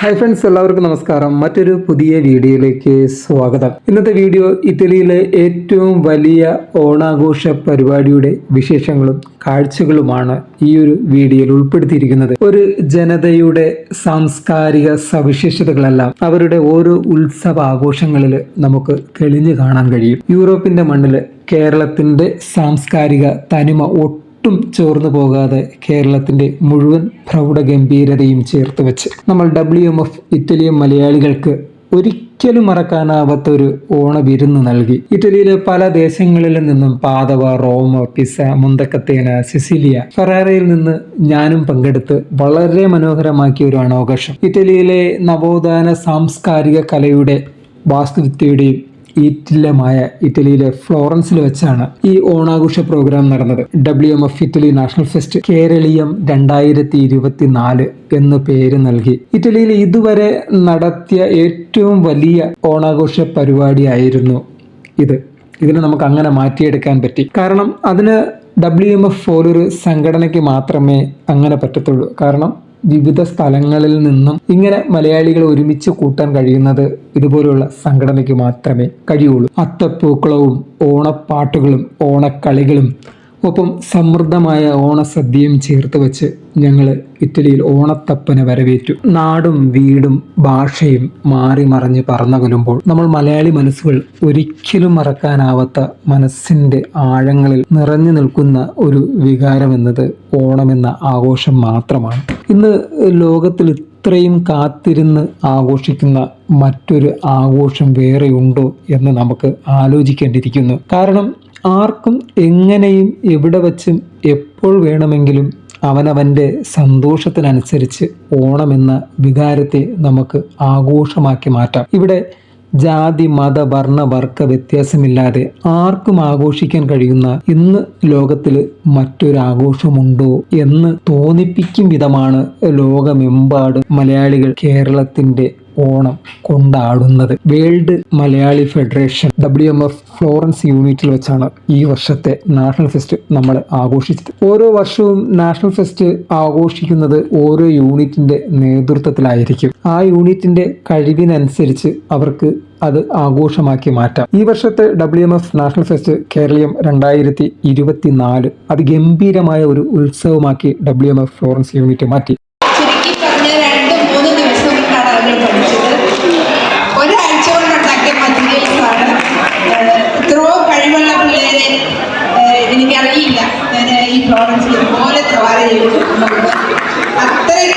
Hi friends എല്ലാവർക്കും നമസ്കാരം. മറ്റൊരു പുതിയ വീഡിയോയിലേക്ക് സ്വാഗതം. ഇന്നത്തെ വീഡിയോ ഇറ്റലിയിലെ ഏറ്റവും വലിയ ഓണാഘോഷ പരിപാടിയുടെ വിശേഷങ്ങളും കാഴ്ചകളുമാണ് ഈ ഒരു വീഡിയോയിൽ ഉൾപ്പെടുത്തിയിരിക്കുന്നത്. ഒരു ജനതയുടെ സാംസ്കാരിക സവിശേഷതകളെല്ലാം അവരുടെ ഓരോ ഉത്സവ ആഘോഷങ്ങളിൽ നമുക്ക് തെളിഞ്ഞു കാണാൻ കഴിയും. യൂറോപ്പിന്റെ മണ്ണിൽ കേരളത്തിന്റെ സാംസ്കാരിക തനിമ ഒട്ടും ഒട്ടും ചോർന്നു പോകാതെ കേരളത്തിന്റെ മുഴുവൻ പ്രൗഢഗംഭീരതയും ചേർത്ത് വെച്ച് നമ്മൾ ഡബ്ല്യു എം എഫ് മലയാളികൾക്ക് ഒരിക്കലും മറക്കാനാവാത്ത ഒരു ഓണ ഓണവിരുന്ന് നൽകി. ഇറ്റലിയിലെ പല ദേശങ്ങളിൽ നിന്നും പാതവ റോമ പിസ മുന്തക്കത്തേന സിസിലിയ ഫെറാറയിൽ നിന്ന് ഞാനും പങ്കെടുത്ത് വളരെ മനോഹരമാക്കിയ ഒരു അണോഘോഷം ഇറ്റലിയിലെ നവോത്ഥാന സാംസ്കാരിക കലയുടെ വാസ്തുവിദ്യയുടെയും ഈറ്റില്ലമായ ഇറ്റലിയിലെ ഫ്ലോറൻസിൽ വെച്ചാണ് ഈ ഓണാഘോഷ പ്രോഗ്രാം നടന്നത്. W M F Italy national fest Keraleeyam രണ്ടായിരത്തി ഇരുപത്തിനാല് എന്ന് പേര് നൽകി. ഇറ്റലിയിൽ ഇതുവരെ നടത്തിയ ഏറ്റവും വലിയ ഓണാഘോഷ പരിപാടിയായിരുന്നു ഇത്. ഇതിനെ നമുക്ക് അങ്ങനെ മാറ്റിയെടുക്കാൻ പറ്റി. കാരണം അതിന് ഡബ്ല്യു എം എഫ് പോലൊരു സംഘടനയ്ക്ക് മാത്രമേ അങ്ങനെ പറ്റത്തുള്ളൂ. കാരണം വിവിധ സ്ഥലങ്ങളിൽ നിന്നും ഇങ്ങനെ മലയാളികളെ ഒരുമിച്ച് കൂട്ടാൻ കഴിയുന്നത് ഇതുപോലുള്ള സംഘടനയ്ക്ക് മാത്രമേ കഴിയുള്ളൂ. അത്തപ്പൂക്കളവും ഓണപ്പാട്ടുകളും ഓണക്കളികളും ഒപ്പം സമൃദ്ധമായ ഓണസദ്യയും ചേർത്ത് വെച്ച് ഞങ്ങൾ ഇറ്റലിയിൽ ഓണത്തപ്പനെ വരവേറ്റു. നാടും വീടും ഭാഷയും മാറി മറിഞ്ഞ് പറന്നകലുമ്പോൾ നമ്മൾ മലയാളി മനസ്സുകൾ ഒരിക്കലും മറക്കാനാവാത്ത മനസ്സിന്റെ ആഴങ്ങളിൽ നിറഞ്ഞു നിൽക്കുന്ന ഒരു വികാരമെന്നത് ഓണമെന്ന ആഘോഷം മാത്രമാണ്. ഇന്ന് ലോകത്തിൽ ഇത്രയും കാത്തിരുന്ന് ആഘോഷിക്കുന്ന മറ്റൊരു ആഘോഷം വേറെയുണ്ടോ എന്ന് നമുക്ക് ആലോചിക്കേണ്ടിയിരിക്കുന്നു. കാരണം ആർക്കും എങ്ങനെയും എവിടെ വച്ചും എപ്പോൾ വേണമെങ്കിലും അവനവന്റെ സന്തോഷത്തിനനുസരിച്ച് ഓണമെന്ന വികാരത്തെ നമുക്ക് ആഘോഷമാക്കി മാറ്റാം. ഇവിടെ ജാതി മത വർണ വർഗ വ്യത്യാസമില്ലാതെ ആർക്കും ആഘോഷിക്കാൻ കഴിയുന്ന ഇന്ന് ലോകത്തിൽ മറ്റൊരു ആഘോഷമുണ്ടോ എന്ന് തോന്നിപ്പിക്കും വിധമാണ് ലോകമെമ്പാടും മലയാളികൾ കേരളത്തിന്റെ ഓണം കൊണ്ടാടുന്നത്. World Malayali Federation W M F Florence യൂണിറ്റിൽ വെച്ചാണ് ഈ വർഷത്തെ നാഷണൽ ഫെസ്റ്റ് നമ്മൾ ആഘോഷിച്ചത്. ഓരോ വർഷവും നാഷണൽ ഫെസ്റ്റ് ആഘോഷിക്കുന്നത് ഓരോ യൂണിറ്റിന്റെ നേതൃത്വത്തിലായിരിക്കും. ആ യൂണിറ്റിന്റെ കഴിവിനനുസരിച്ച് അവർക്ക് അത് ആഘോഷമാക്കി മാറ്റാം. ഈ വർഷത്തെ W M F national fest Keraleeyam രണ്ടായിരത്തി ഇരുപത്തിനാല് അതിഗംഭീരമായ ഒരു ഉത്സവമാക്കി W M F Florence unit മാറ്റി. അതിനെ പഠിച്ചത്. ഒരാഴ്ച കൊണ്ടുണ്ടാക്കിയ മറ്റീരിയൽസ് ആണ് ഏഹ് എത്രയോ കഴിവുള്ള പിള്ളേരെ എനിക്കറിയില്ല. ഞാൻ ഈ ഫ്ലോറൻസിൽ ഇതുപോലെ ത്വാര ചെയ്തിട്ടുണ്ട് ഉണ്ടാക്കി